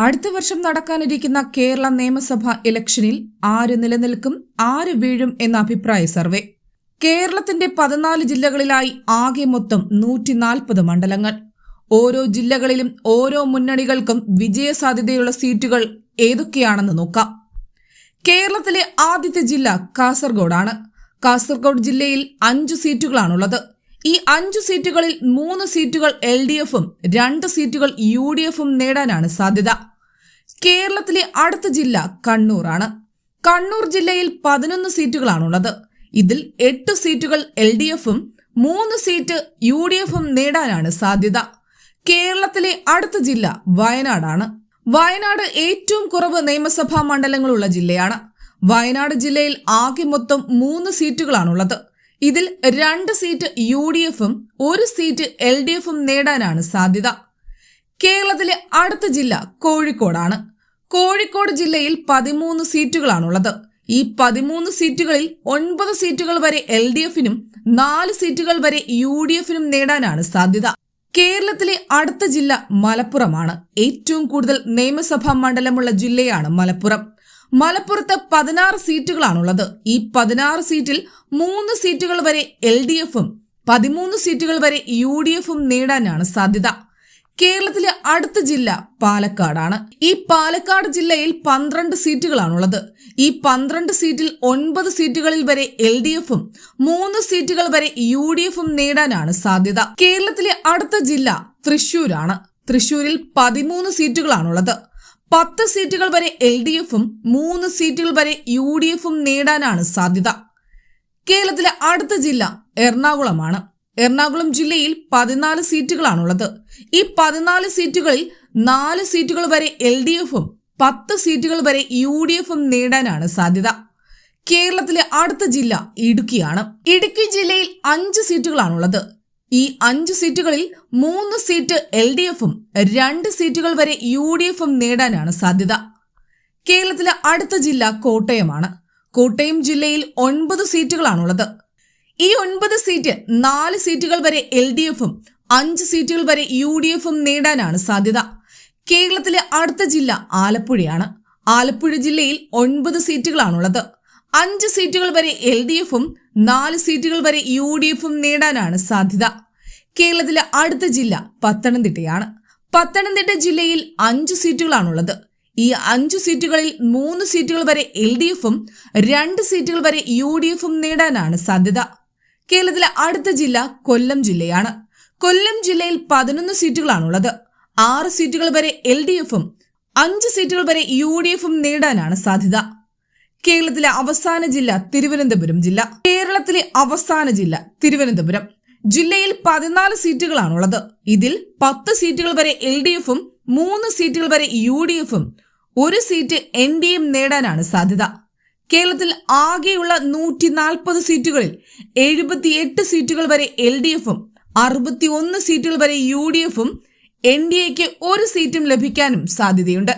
അടുത്ത വർഷം നടക്കാനിരിക്കുന്ന കേരള നിയമസഭാ ഇലക്ഷനിൽ ആര് നിലനിൽക്കും ആര് വീഴും എന്ന അഭിപ്രായ സർവേ. കേരളത്തിന്റെ പതിനാല് ജില്ലകളിലായി ആകെ മൊത്തം നൂറ്റിനാൽപ്പത് മണ്ഡലങ്ങൾ. ഓരോ ജില്ലകളിലും ഓരോ മുന്നണികൾക്കും വിജയസാധ്യതയുള്ള സീറ്റുകൾ ഏതൊക്കെയാണെന്ന് നോക്കാം. കേരളത്തിലെ ആദ്യത്തെ ജില്ല കാസർഗോഡാണ്. കാസർഗോഡ് ജില്ലയിൽ അഞ്ചു സീറ്റുകളാണുള്ളത്. ഈ അഞ്ച് സീറ്റുകളിൽ മൂന്ന് സീറ്റുകൾ എൽ ഡി എഫും രണ്ട് സീറ്റുകൾ യു ഡി എഫും നേടാനാണ് സാധ്യത. കേരളത്തിലെ അടുത്ത ജില്ല കണ്ണൂറാണ് കണ്ണൂർ ജില്ലയിൽ പതിനൊന്ന് സീറ്റുകളാണുള്ളത്. ഇതിൽ എട്ട് സീറ്റുകൾ എൽ ഡി എഫും മൂന്ന് സീറ്റ് യു ഡി എഫും നേടാനാണ് സാധ്യത. കേരളത്തിലെ അടുത്ത ജില്ല വയനാടാണ്. വയനാട് ഏറ്റവും കുറവ് നിയമസഭാ മണ്ഡലങ്ങളുള്ള ജില്ലയാണ്. വയനാട് ജില്ലയിൽ ആകെ മൊത്തം മൂന്ന് സീറ്റുകളാണുള്ളത്. ഇതിൽ രണ്ട് സീറ്റ് യു ഡി എഫും ഒരു സീറ്റ് എൽ ഡി എഫും നേടാനാണ് സാധ്യത. കേരളത്തിലെ അടുത്ത ജില്ല കോഴിക്കോടാണ്. കോഴിക്കോട് ജില്ലയിൽ പതിമൂന്ന് സീറ്റുകളാണുള്ളത്. ഈ പതിമൂന്ന് സീറ്റുകളിൽ ഒൻപത് സീറ്റുകൾ വരെ എൽ ഡി എഫിനും നാല് സീറ്റുകൾ വരെ യു ഡി എഫിനും നേടാനാണ് സാധ്യത. കേരളത്തിലെ അടുത്ത ജില്ല മലപ്പുറമാണ്. ഏറ്റവും കൂടുതൽ നിയമസഭാ മണ്ഡലമുള്ള ജില്ലയാണ് മലപ്പുറം. മലപ്പുറത്ത് പതിനാറ് സീറ്റുകളാണുള്ളത്. ഈ പതിനാറ് സീറ്റിൽ മൂന്ന് സീറ്റുകൾ വരെ എൽ ഡി എഫും പതിമൂന്ന് സീറ്റുകൾ വരെ യു ഡി എഫും നേടാനാണ് സാധ്യത. കേരളത്തിലെ അടുത്ത ജില്ല പാലക്കാടാണ്. ഈ പാലക്കാട് ജില്ലയിൽ പന്ത്രണ്ട് സീറ്റുകളാണുള്ളത്. ഈ പന്ത്രണ്ട് സീറ്റിൽ ഒൻപത് സീറ്റുകളിൽ വരെ എൽ ഡി എഫും മൂന്ന് സീറ്റുകൾ വരെ യു ഡി എഫും നേടാനാണ് സാധ്യത. കേരളത്തിലെ അടുത്ത ജില്ല തൃശൂരാണ് തൃശൂരിൽ പതിമൂന്ന് സീറ്റുകളാണുള്ളത്. പത്ത് സീറ്റുകൾ വരെ എൽ ഡി എഫും മൂന്ന് സീറ്റുകൾ വരെ യു ഡി എഫും നേടാനാണ് സാധ്യത. കേരളത്തിലെ അടുത്ത ജില്ല എറണാകുളമാണ്. എറണാകുളം ജില്ലയിൽ പതിനാല് സീറ്റുകളാണുള്ളത്. ഈ പതിനാല് സീറ്റുകളിൽ നാല് സീറ്റുകൾ വരെ എൽ ഡി എഫും പത്ത് സീറ്റുകൾ വരെ യു ഡി എഫും നേടാനാണ് സാധ്യത. കേരളത്തിലെ അടുത്ത ജില്ല ഇടുക്കിയാണ്. ഇടുക്കി ജില്ലയിൽ അഞ്ച് സീറ്റുകളാണുള്ളത്. ഈ അഞ്ച് സീറ്റുകളിൽ മൂന്ന് സീറ്റ് എൽ ഡി എഫും രണ്ട് സീറ്റുകൾ വരെ യു ഡി എഫും നേടാനാണ് സാധ്യത. കേരളത്തിലെ അടുത്ത ജില്ല കോട്ടയമാണ്. കോട്ടയം ജില്ലയിൽ ഒൻപത് സീറ്റുകളാണുള്ളത്. ഈ ഒൻപത് സീറ്റ് നാല് സീറ്റുകൾ വരെ എൽ ഡി എഫും അഞ്ച് സീറ്റുകൾ വരെ യു ഡി എഫും നേടാനാണ് സാധ്യത. കേരളത്തിലെ അടുത്ത ജില്ല ആലപ്പുഴയാണ്. ആലപ്പുഴ ജില്ലയിൽ ഒൻപത് സീറ്റുകളാണുള്ളത്. അഞ്ച് സീറ്റുകൾ വരെ എൽ ഡി എഫും നാല് സീറ്റുകൾ വരെ യു ഡി എഫും നേടാനാണ് സാധ്യത. കേരളത്തിലെ അടുത്ത ജില്ല പത്തനംതിട്ടയാണ്. പത്തനംതിട്ട ജില്ലയിൽ അഞ്ച് സീറ്റുകളാണുള്ളത്. ഈ അഞ്ചു സീറ്റുകളിൽ മൂന്ന് സീറ്റുകൾ വരെ എൽ ഡി എഫും രണ്ട് സീറ്റുകൾ വരെ യു ഡി എഫും നേടാനാണ് സാധ്യത. കേരളത്തിലെ അടുത്ത ജില്ല കൊല്ലം ജില്ലയാണ്. കൊല്ലം ജില്ലയിൽ പതിനൊന്ന് സീറ്റുകളാണുള്ളത്. ആറ് സീറ്റുകൾ വരെ എൽ ഡി എഫും അഞ്ച് സീറ്റുകൾ വരെ യു ഡി എഫും നേടാനാണ് സാധ്യത. കേരളത്തിലെ അവസാന ജില്ല തിരുവനന്തപുരം ജില്ല. കേരളത്തിലെ അവസാന ജില്ല തിരുവനന്തപുരം. ജില്ലയിൽ പതിനാല് സീറ്റുകളാണുള്ളത്. ഇതിൽ പത്ത് സീറ്റുകൾ വരെ എൽ ഡി എഫും മൂന്ന് സീറ്റുകൾ വരെ യു ഡി എഫും ഒരു സീറ്റ് എൻ ഡി എം നേടാനാണ് സാധ്യത. കേരളത്തിൽ ആകെയുള്ള നൂറ്റി നാൽപ്പത് സീറ്റുകളിൽ എഴുപത്തിയെട്ട് സീറ്റുകൾ വരെ എൽ ഡി എഫും അറുപത്തി ഒന്ന് സീറ്റുകൾ വരെ യു ഡി എഫും എൻ ഡി എക്ക് ഒരു സീറ്റും ലഭിക്കാനും സാധ്യതയുണ്ട്.